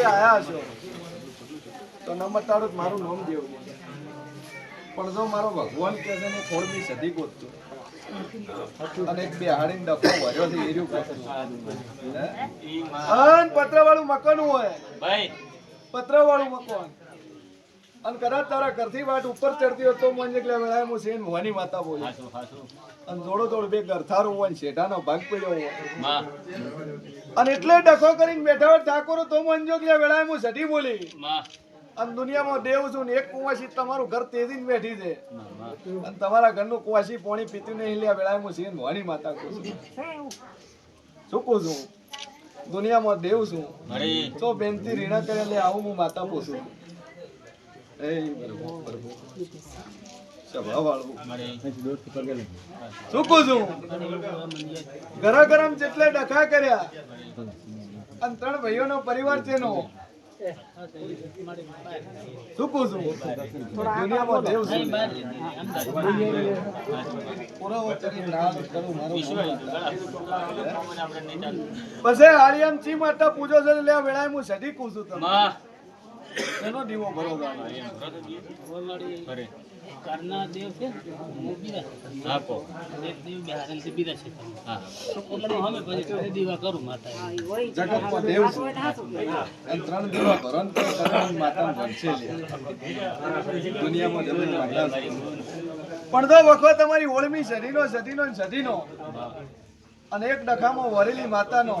પાસે આયા છો. તો ન મટાડું મારું નામ દેવું પણ જો મારો ભગવાન કે છે ને બી સદી ગોતતો અને એક બે હાડીને ડખો ભર્યો છે એર્યું કહે. હે? અન પતરાવાળું મકાન હોય. ભાઈ. વાળું મકાન. અને કદાચ તારા ઘરથી વાટ ઉપર ચડતી હોય તો મને એટલે વેળાએ હું સેન ભવાની માતા બોલી. અને જોડો જોડ બે ગરથારો હોય શેઠાનો ભાગ પડ્યો હોય. અને એટલે ડખો કરીને બેઠા હોય ઠાકોરો તો મંજો કે વેળાએ હું સટી બોલી. અને દુનિયામાં દેવ છું ને એક કુવાસી તમારું ઘર તેજીને બેઠી છે. અને તમારા ઘરનું કુવાસી પોણી પીતું નહીં લે વેળાએ હું સેન ભવાની માતા કહું છું. ચૂકું છું? દુનિયામાં દેવ છું. તો બેનથી રીણા કરે એટલે આવું હું માતા પૂછું એ બરોબર બરોબર સ્વભાવવાળું. મળી શું કહું છું ગરમ ગરમ જેટલે ડખા કર્યા, અને ત્રણ પરિવાર છે નો કહું છું? છું ના કરું મારું પછી ચી માતા પૂજો છે એટલે વેળાએ હું સડી કું છું તમને. માં એનો દીવો ભરો અરે. કરના દેવ છે? બીજા આપો. એક દેવ બિહારથી બીજા છે. હા. તો હું અમે પછી દીવા કરું માતા જગતમાં દેવ છે. અને ત્રણ દીવા ભરણ તો તમે માતાને ભણશે લે. દુનિયામાં જમીન માતા પણ તો વખત તમારી ઓળમી સદીનો સદીનો સદીનો અને એક ડખામાં વરેલી માતાનો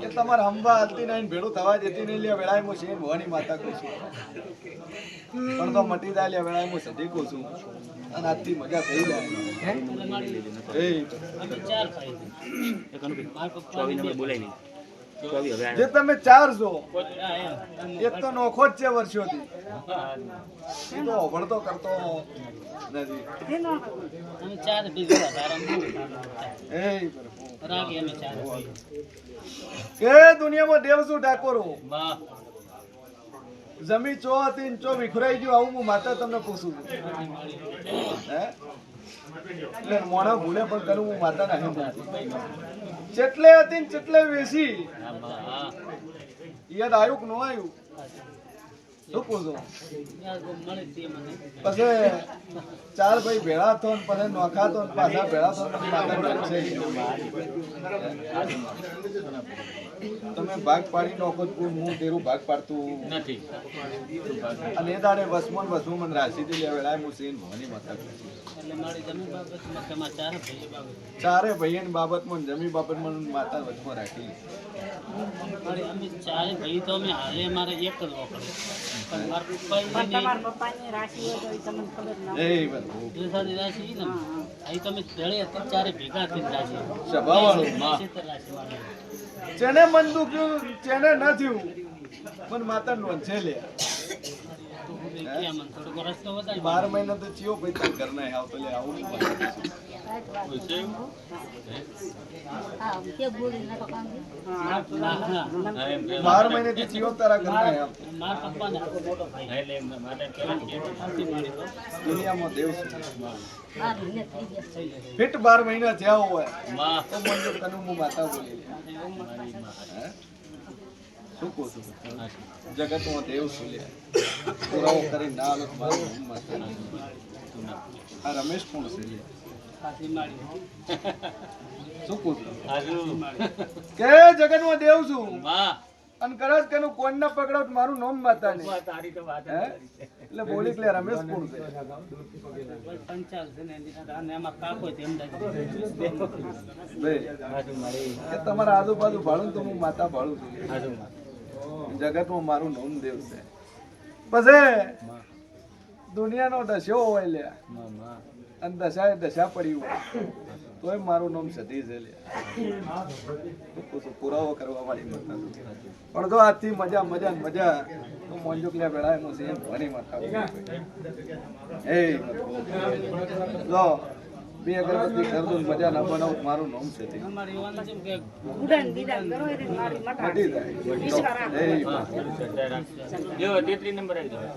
કે તમારે હંબા હાલતી નહીં ભેડું થવા જતી નહીં લે વેળાએ હું શેન ભવાની માતા કહું છું. પણ તો મટી જાય લે વેળાએ હું સદી કહું છું. અને આજથી મજા થઈ જાય. એ. ચાર ભાઈ. બોલાય પપ્પા જે તમે ચાર છો એક તો નોખો જ છે વર્ષોથી. એ તો અભણતો કરતો નથી. એ દુનિયામાં દેવ શું ડાકોરો જમી ચો હતી ચો વિખરાઈ ગયું, આવું હું માતા તમને પૂછું છું. એટલે મોણા ભૂલે પણ કરું હું માતા નહીં ચેટલે હતી ને જેટલે વેસી યાદ આવ્યું કે ન આવ્યું? શું પૂછું? ચાર ભાઈ ભેળા થો ને પછી નોખાતો ને પાછા ભેળા થો તમે ભાગ પાડી નોખો તો હું તેરું ભાગ પાડતું નથી. અને એ દાડે વસમોન વસમો મને રાશી થી લે વેળાએ હું શ્રી ભવાની માતા. ચાર ભાઈ બાબત. ચારે ભાઈની બાબતમાં જમી બાબતમાં માતા વચમાં રાખી. અમે ચારે ભાઈ તો અમે હાલે મારે એક જ વખત. પણ મારા પપ્પાની રાશિ હોય તો ઈ તમને ખબર એ બધું દેસાની ને અહીં તમે ભેળે ચારે ભેગા થઈને રાશિ સ્વભાવવાળું માં. ચિત્ર રાશિ વાળા જેને મન દુખ્યું જેને ન થયું પણ માતા નોંધે લે તો હું બી ક્યાં મને થોડોક રસ્તો વધારે બાર મહિના તો ચિયો ભાઈ, તાર ઘર ના આવતો લે, આવું બાર મહિને થી ચિયો તારા ઘર ના આવતો મારા પપ્પાને આખો મોટો ભાઈ એટલે એમ માટે કહેવાય કે આથી મારી તો દુનિયામાં દેવ ફિટ બાર મહિના થયા હોય, તો મંજૂર તને માતા બોલી? શું કહું છું. જગતમાં લે? પુરાવો કરી ના આલો મારું નામ માતા નહીં. આ રમેશ કોણ છે લે? શું કહું છું? કે જગતમાં દેવ છું. અને કદાચ કેનું કોણ ના પકડાવ મારું નામ માતા નહીં. વાત હે? એટલે બોલી કે રમેશ કોણ છે? તમારા આજુબાજુ ભાળું તો હું માતા ભાળું છું. જગતમાં મારું નામ દેવ છે. પછી દુનિયાનો દસ્યો હોય લે અને દશા દશાએ દશા પડી હોય. તોય મારું નામ સતી છે લે પુરાવો કરવા વાળી માતા પણ જો આજથી મજા મજા મજા. તો મોંજુક લે બેડા એમ છે સેમ ભણી માતા એ લો. બે અગરબત્તી કર મજા ના બનાવું મારું નામ છે તે. અમારે એવાનું છે કે ઉડાન બીડાન કરો એટલે મારી મટા જાય. તેત્રીસ નંબર આવી પ્રયોગ.